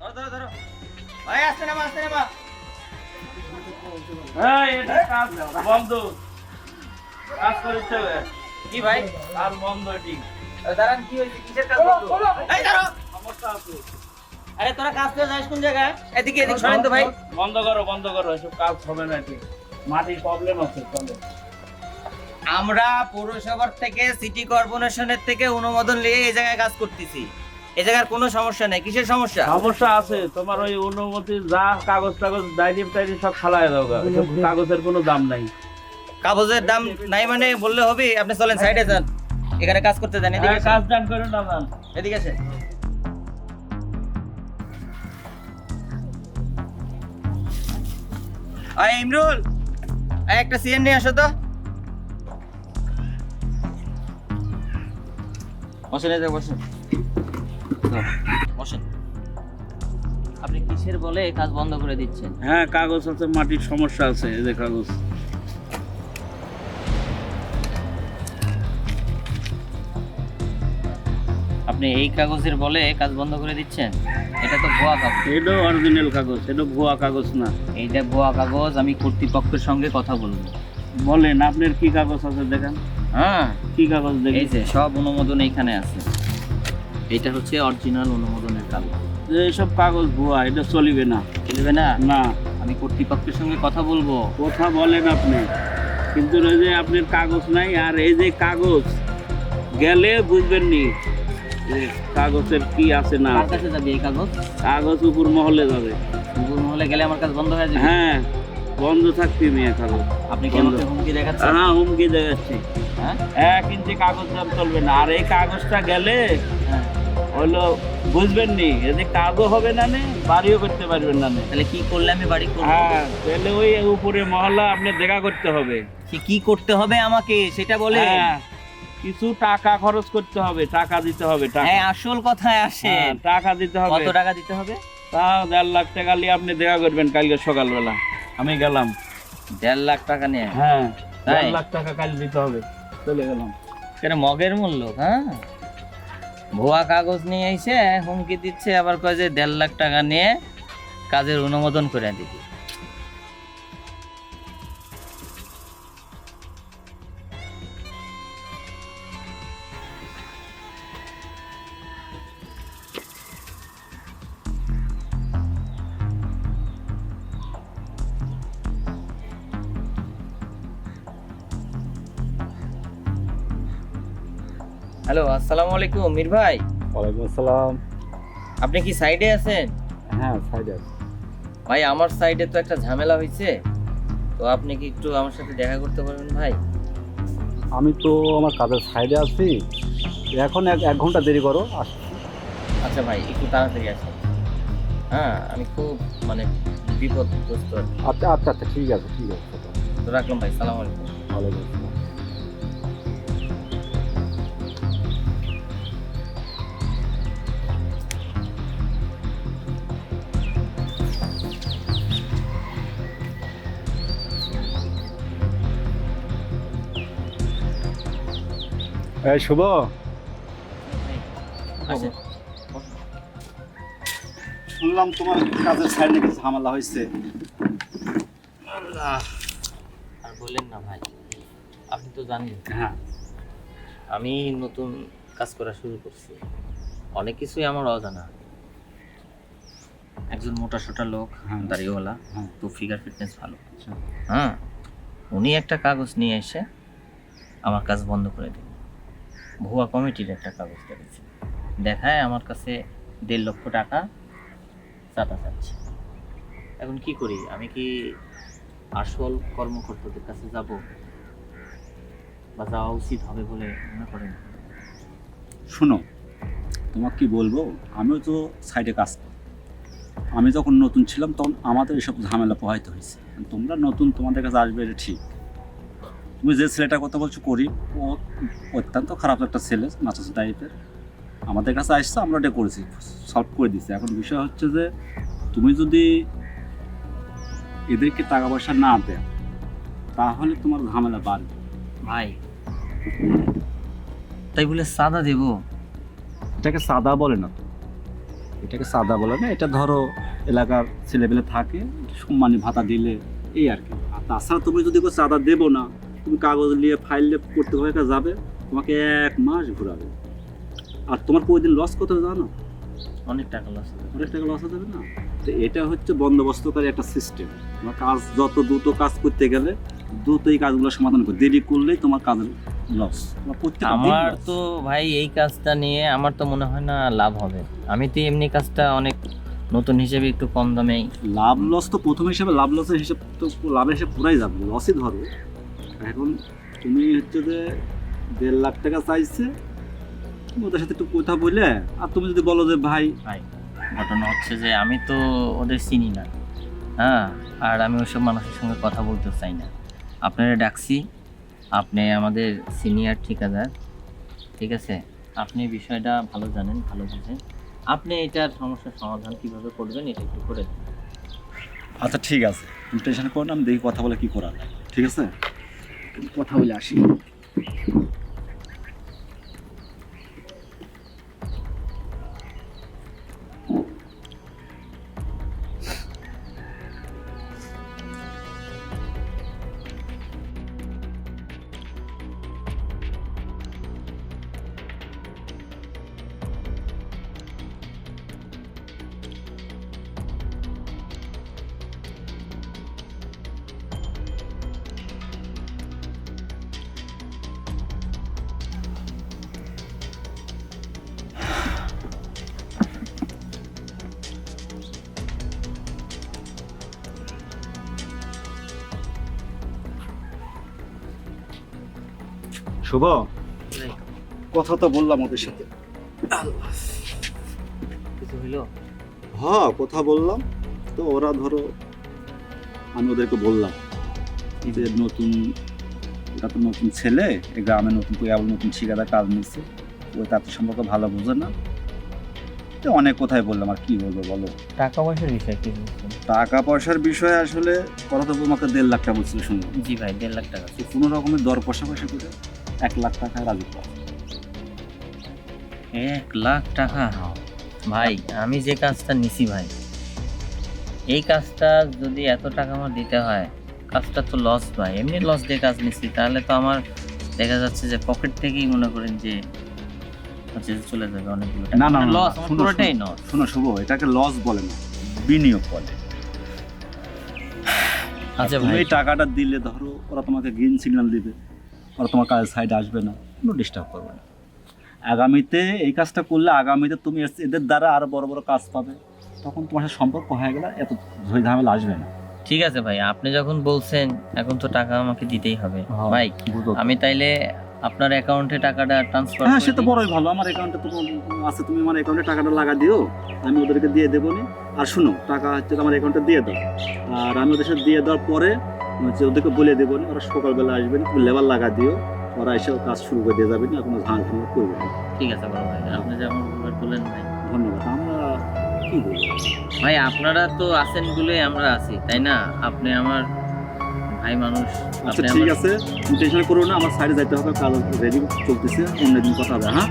ধরো ধরো ধরো। ভাই আসতে নামা আসতে নামা। এই, এটা কাজ বন্ধ। কাজ করতে হবে। কি ভাই? কাজ বন্ধ ঠিক। দাঁড়ান কি হয়েছে? কিসের কাজ বন্ধ? এই ধরো সমস্যা আছে। আরে তোরা কাজ করে যাস কোন জায়গায়? এদিকে এদিকে সরেন তো ভাই। বন্ধ করো বন্ধ করো এসব কাজ হবে না ঠিক। মাটির প্রবলেম আছে চলো। আমরা পৌরসভার থেকে সিটি কর্পোরেশনের থেকে অনুমোদন নিয়ে এই জায়গায় কাজ করতেছি। এই জায়গার কোনো সমস্যা নেই। কিসের সমস্যা? সমস্যা আছে তোমার ওই অনুমতি যা কাগজ টাগজ ডায়েরি টাইরি সব খালায় দাও কাগজের কোনো দাম নাই। কাগজের দাম নাই মানে বললে হবে আপনি চলেন সাইডে যান। এখানে কাজ করতে দেন এদিকে হ্যাঁ, কাজ দান করে না এদিকে আসেন। আয় ইমরুল! আয় একটা সিএন নিয়ে আসো তো। বসেন এই যে বসেন। বসেন। আপনি কিসের বলে কাজ বন্ধ করে দিচ্ছেন? হ্যাঁ কাগজ আছে মাটির সমস্যা আছে এই যে কাগজ। আপনি এই কাগজের বলে কাজ বন্ধ করে দিচ্ছেন? এটা তো ভুয়া কাগজ। এটা অরিজিনাল কাগজ এটা ভুয়া কাগজ না। এইটা ভুয়া কাগজ আমি কর্তৃপক্ষের সঙ্গে কথা বলব। বলেন আপনার কি কাগজ আছে দেখেন? হ্যাঁ। কি কাগজ এই যে সব অনুমোদন এইখানে আছে। এটা হচ্ছে অরিজিনাল অনুমোদনের কাগজ এইসব কাগজ ভুয়া এটা চলিবে না। বুঝবে না? না। আমি কর্তৃপক্ষের সঙ্গে কথা বলব। কথা বলেন আপনি। কিন্তু এই যে আপনার কাগজ নাই আর এই যে কাগজ গেলে বুঝবেন নি যে কাগজের কি আছে না। কার কাছে যাবে এই কাগজ? কাগজ উপর মহলে যাবে। উপর মহলে গেলে আমার কাজ বন্ধ হয়ে যাবে। হ্যাঁ বন্ধ থাকবে মেয়ে কাগজ আপনি কি আমাকে হুমকি দেখাচ্ছেন? হ্যাঁ হুমকি দেখাচ্ছি। হ্যাঁ? এক ইঞ্চি কাগজ দাম চলবে না। আর এই কাগজটা গেলে হ্যাঁ। হলো বুঝবেন নি কাজও হবে না নে বাড়িও করতে পারবেন না নে। তাহলে কি করলে আমি বাড়ি করব? হ্যাঁ তাহলে ওই উপরে মহল্লা আপনি দেখা করতে হবে। কি কি করতে হবে আমাকে সেটা বলে হ্যাঁ, কিছু টাকা খরচ করতে হবে টাকা দিতে হবে টাকা। হ্যাঁ আসল কথায় আসে হ্যাঁ, টাকা দিতে হবে। কত টাকা দিতে হবে? তাও দেড় লাখ টাকা নিয়ে আপনি দেখা করবেন কালকে সকালবেলা। আমি গেলাম। দেড় লাখ টাকা নিয়ে? হ্যাঁ? দেড় লাখ টাকা কাল দিতে হবে। চলে গেলাম। কেন মগের মূল্য হ্যাঁ? ভুয়া কাগজ নিয়ে এসে হুমকি দিচ্ছে, আবার কয় যে দেড় লাখ টাকা নিয়ে কাজের অনুমোদন করে দিবি। হ্যালো আসসালামু আলাইকুম মীর ভাই। ওয়ালাইকুম আসসালাম। আপনি কি সাইডে আছেন? হ্যাঁ সাইডে আছে। ভাই আমার সাইডে তো একটা ঝামেলা হয়েছে তো আপনি কি একটু আমার সাথে দেখা করতে পারবেন ভাই? আমি তো আমার কাজের সাইডে আছি। এখন এক এক ঘণ্টা দেরি করো আসছি আচ্ছা ভাই একটু তাড়াতাড়ি আসেন। হ্যাঁ আমি খুব মানে বিপদগ্রস্ত আর কি। আচ্ছা আচ্ছা আচ্ছা ঠিক আছে ঠিক আছে। তো রাখলাম ভাই সালাম আলাইকুম। ওয়ালাইকুম আসসালাম। এই শুভ। শুনলাম তোমার কাজের সাইডে কিছু ঝামেলা হয়েছে। আর বললেন না ভাই আপনি তো জানেন। হ্যাঁ। আমি নতুন কাজ করা শুরু করছি। অনেক কিছুই আমার অজানা। একজন মোটা সোটা লোক হ্যাঁ। দাড়িওয়ালা হ্যাঁ। তো ফিগার ফিটনেস ভালো। আচ্ছা। হ্যাঁ উনি একটা কাগজ নিয়ে এসে আমার কাজ বন্ধ করে দিল ভুয়া কমিটির একটা কাগজ দেখেছি দেখায় আমার কাছে দেড় লক্ষ টাকা চাঁদা চাচ্ছে এখন কি করি? আমি কি আসল কর্মকর্তাদের কাছে যাব? বা যাওয়া উচিত হবে বলে মনে করেন? শোনো তোমাকে কি বলব? আমিও তো সাইডে কাজ করি। আমি যখন নতুন ছিলাম তখন আমাদের এসব ঝামেলা পোহাইতে হয়েছে। তোমরা নতুন তোমাদের কাছে আসবে এটা ঠিক। তুমি যে ছেলেটার কথা বলছো করি ও অত্যন্ত খারাপ একটা ছেলে নাচাস টাইপের আমাদের কাছে আসছে আমরা এটা করেছি সলভ করে দিচ্ছি এখন বিষয় হচ্ছে যে তুমি যদি এদেরকে টাকা পয়সা না দেয় তাহলে তোমার ঝামেলা বাড়বে। ভাই তাই বলে সাদা দেব? এটাকে সাদা বলে না। এটাকে সাদা বলে না এটা ধরো এলাকার ছেলেপেলে থাকে সম্মানী ভাতা দিলে এই আর কি। আর তাছাড়া তুমি যদি কেউ চাঁদা দেবো না তুমি কাগজ নিয়ে ফাইল নিয়ে করতে হয়ে যাবে তোমাকে এক মাস ঘোরাবে। আর তোমার প্রতিদিন লস কত জানো? অনেক টাকা লস অনেক টাকা লস হবে না? তো এটা হচ্ছে বন্দোবস্তকারী একটা সিস্টেম তোমার কাজ যত দ্রুত কাজ করতে গেলে দ্রুত এই কাজগুলো সমাধান করে দেরি করলেই তোমার কাজের লস দিন আমার তো ভাই এই কাজটা নিয়ে আমার তো মনে হয় না লাভ হবে। আমি তো এমনি কাজটা অনেক নতুন হিসেবে একটু কম দামেই লাভ লস তো প্রথম হিসেবে লাভ লসের হিসেব তো লাভের হিসেবে পুরাই যাবে। লসই ধরো। এখন তুমি হচ্ছে যে দেড় লাখ টাকা চাইছে তুমি ওদের সাথে একটু কথা বলে আর তুমি যদি বলো যে ভাই। ভাই ঘটনা হচ্ছে যে আমি তো ওদের চিনি না হ্যাঁ আর আমি ওইসব মানুষের সঙ্গে কথা বলতে চাই না। আপনারা ডাকছি আপনি আমাদের সিনিয়র ঠিকাদার ঠিক আছে? আপনি বিষয়টা ভালো জানেন ভালো বুঝেন। আপনি এটার সমস্যার সমাধান কীভাবে করবেন এটা একটু করে দেন। আচ্ছা ঠিক আছে। তুমি টেনশন করো না আমি দেখি কথা বলে কি করা যায় ঠিক আছে? কথা বলে আসি। শুভ? কথা তো বললাম ওদের সাথে। কিছু হইল? হ্যাঁ কথা বললাম। তো ওরা ধরো আমি ওদেরকে বললাম যে নতুন ওটা তো নতুন ছেলে এই গ্রামে নতুন করে আবার নতুন ঠিকাদার কাজ নিচ্ছে ওই তার সম্পর্কে ভালো বোঝে না। তো অনেক কথাই বললাম আর কি বলব বলো? টাকা পয়সার বিষয় কি টাকা পয়সার বিষয়ে আসলে কথা তো তোমাকে দেড় লাখ টাকা বলছিল শুনলাম। জি ভাই দেড় লাখ টাকা। কোনো রকমের দর কষাকষি করে এক লাখ টাকা রাজি এক লাখ টাকা? ভাই আমি যে কাজটা নিছি ভাই এই কাজটা যদি এত টাকা আমার দিতে হয় কাজটা তো লস ভাই। এমনি লস দিয়ে কাজ নিছি তাহলে তো আমার দেখা যাচ্ছে যে পকেট থেকেই মনে করেন যে হচ্ছে চলে যাবে অনেকগুলো না, না, লস না, আমার শুনো, পুরোটাই লস শোনো শুভ এটাকে লস বলে না বিনিয়োগ বলে। আচ্ছা তুমি ভাই। টাকাটা দিলে ধরো ওরা তোমাকে গ্রিন সিগন্যাল দিবে। ওরা তোমার কাজের সাইডে আসবে না কোনো ডিস্টার্ব করবে না। আগামীতে এই কাজটা করলে আগামীতে তুমি এদের দ্বারা আরও বড় বড় কাজ পাবে। তখন তোমার সাথে সম্পর্ক হয়ে গেলে এত ঝই ঝামেলা আসবে না। ঠিক আছে ভাই আপনি যখন বলছেন এখন তো টাকা আমাকে দিতেই হবে। হ্যাঁ। ভাই আমি তাইলে আপনার অ্যাকাউন্টে টাকাটা ট্রান্সফার হ্যাঁ সে তো বড়ই ভালো। আমার অ্যাকাউন্টে তো আছে তুমি আমার অ্যাকাউন্টে টাকাটা লাগা দিও আমি ওদেরকে দিয়ে দেবো নি। আর শুনো টাকা হচ্ছে আমার অ্যাকাউন্টে দিয়ে দাও। আর আমি ওদের সাথে দিয়ে দেওয়ার পরে হচ্ছে ওদেরকে বলে দেবো নি ওরা সকালবেলা আসবেন তুমি লেবার লাগা দিও ওরা এসে কাজ শুরু করে দিয়ে যাবে না কোনো ঝামেলা ঝামেলা করবে না। ঠিক আছে বড় ভাই আপনি যেমন বললেন ভাই। ধন্যবাদ। আমরা কি বলব? ভাই আপনারা তো আছেন বলেই আমরা আছি তাই না? আপনি আমার ভাই মানুষ আচ্ছা আপনি ঠিক আছে টেনশন করো না আমার সাইডে যাইতে হবে কাল রেডি চলতেছে অন্যদিন কথা হবে হ্যাঁ?